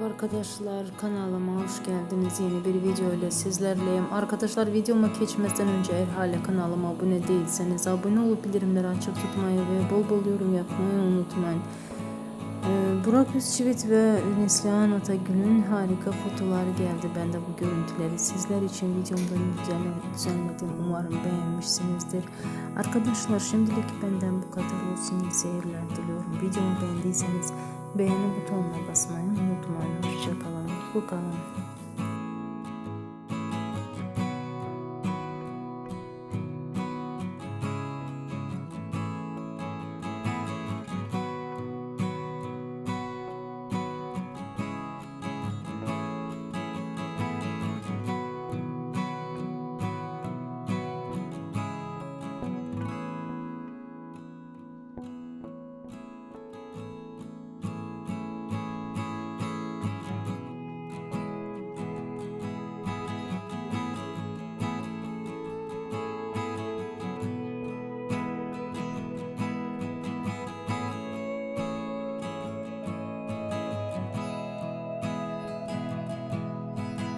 Merhaba arkadaşlar kanalıma hoş geldiniz. Yeni bir video ile sizlerleyim. Arkadaşlar videoma geçmeden önce eğer hala kanalıma abone değilseniz abone olup bildirimleri açık tutmayı ve bol bol yorum yapmayı unutmayın. Burak Özçivit ve Neslihan Atagül'ün harika fotoğrafları geldi. Ben de bu görüntüleri sizler için videomda düzenledim. Umarım beğenmişsinizdir. Arkadaşlar şimdilik benden bu kadar olsun. İyi seyirler diliyorum. Videomu beğendiyseniz beğeni butonuna basmayı unutmayın. Hoşçakalın. Bu kalın.